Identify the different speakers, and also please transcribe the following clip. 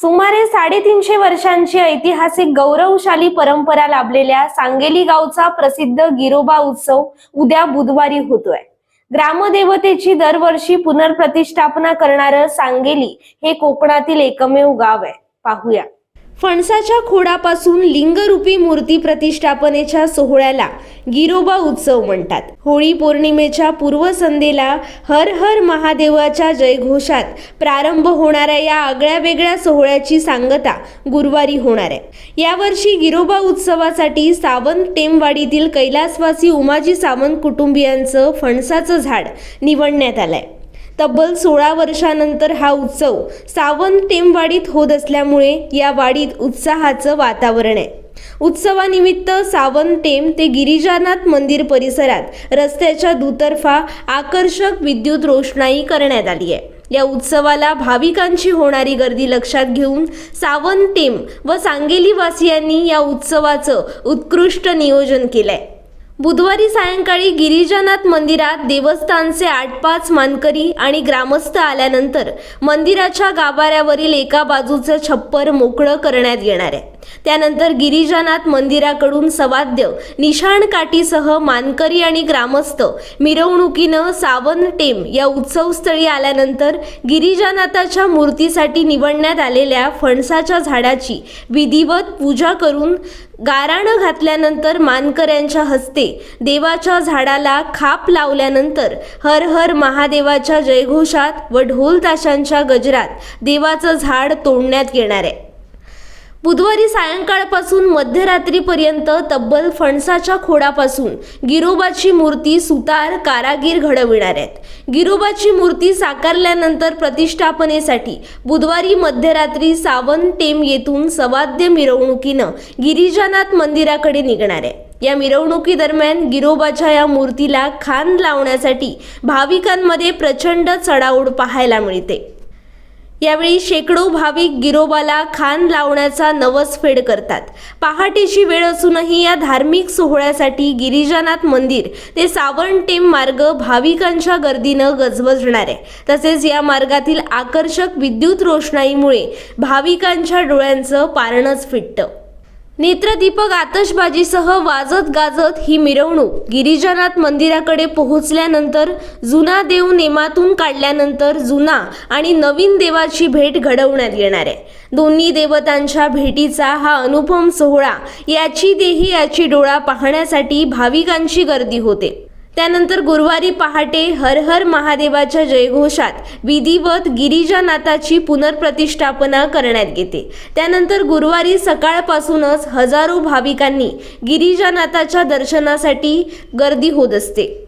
Speaker 1: सुमारे साडेतीनशे वर्षांची ऐतिहासिक गौरवशाली परंपरा लाभलेल्या सांगेली गावचा प्रसिद्ध गिरोबा उत्सव उद्या बुधवारी होतोय. ग्रामदेवतेची दरवर्षी पुनर्प्रतिष्ठापना करणारं सांगेली हे कोकणातील एकमेव गाव आहे. पाहूया. फणसाच्या खोडापासून लिंगरूपी मूर्ती प्रतिष्ठापनेच्या सोहळ्याला गिरोबा उत्सव म्हणतात. होळी पौर्णिमेच्या पूर्वसंध्येला हर हर महादेवाच्या जयघोषात प्रारंभ होणाऱ्या या आगळ्या वेगळ्या सोहळ्याची सांगता गुरुवारी होणार आहे. यावर्षी गिरोबा उत्सवासाठी सावंत टेमवाडीतील कैलासवासी उमाजी सावंत कुटुंबियांचं फणसाचं झाड निवडण्यात आलंय. तब्बल सोळा वर्षानंतर हा उत्सव सावंत टेमवाडीत होत असल्यामुळे या वाडीत उत्साहाचं वातावरण आहे. उत्सवानिमित्त सावंत टेम ते गिरिजानाथ मंदिर परिसरात रस्त्याच्या दुतर्फा आकर्षक विद्युत रोषणाई करण्यात आली आहे. या उत्सवाला भाविकांची होणारी गर्दी लक्षात घेऊन सावंत टेम व सांगेलीवासियांनी या उत्सवाचं उत्कृष्ट नियोजन केलंय. बुधवारी सायंकाळी गिरिजानाथ मंदिरात देवस्थानचे आठ पाच मानकरी आणि ग्रामस्थ आल्यानंतर मंदिराच्या गाभाऱ्यावरील एका बाजूचं छप्पर मोकळं करण्यात येणार आहे. त्यानंतर गिरिजानाथ मंदिराकडून सवाद्य निशाण काठीसह मानकरी आणि ग्रामस्थ मिरवणुकीनं सावन टेम या उत्सवस्थळी आल्यानंतर गिरिजानाथाच्या मूर्तीसाठी निवडण्यात आलेल्या फणसाच्या झाडाची विधिवत पूजा करून गाराणं घातल्यानंतर मानकऱ्यांच्या हस्ते देवाच्या झाडाला खाप लावल्यानंतर हर हर महादेवाच्या जयघोषात व ढोल ताशांच्या गजरात देवाचं झाड तोडण्यात येणार आहे. बुधवारी सायंकाळपासून मध्यरात्रीपर्यंत तब्बल फणसाच्या खोडापासून गिरोबाची मूर्ती सुतार कारागीर घडविणार आहेत. गिरोबाची मूर्ती साकारल्यानंतर प्रतिष्ठापनेसाठी बुधवारी मध्यरात्री सावंत टेम येथून सवाद्य मिरवणुकीनं गिरिजानाथ मंदिराकडे निघणार आहे. या मिरवणुकीदरम्यान गिरोबाच्या या मूर्तीला खांद लावण्यासाठी भाविकांमध्ये प्रचंड चढाओढ पाहायला मिळते. यावेळी शेकडो भाविक गिरोबाला खान लावण्याचा नवस फेड करतात. पहाटेची वेळ असूनही या धार्मिक सोहळ्यासाठी गिरिजानाथ मंदिर ते सावंटेम मार्ग भाविकांच्या गर्दीनं गजबजणार आहे. तसेच या मार्गातील आकर्षक विद्युत रोषणाईमुळे भाविकांच्या डोळ्यांचं पारणंच फिटतं. नेत्रदीपक आतषबाजीसह वाजत गाजत ही मिरवणूक गिरिजानाथ मंदिराकडे पोहोचल्यानंतर जुना देव नेमातून काढल्यानंतर जुना आणि नवीन देवाची भेट घडवण्यात येणार आहे. दोन्ही देवतांच्या भेटीचा हा अनुपम सोहळा याची देही याची डोळा पाहण्यासाठी भाविकांची गर्दी होते. त्यानंतर गुरुवारी पहाटे हर हर महादेवाच्या जयघोषात विधिवत गिरिजानाथाची पुनर्प्रतिष्ठापना करण्यात येते. त्यानंतर गुरुवारी सकाळपासूनच हजारो भाविकांनी गिरिजानाथाच्या दर्शनासाठी गर्दी होत असते.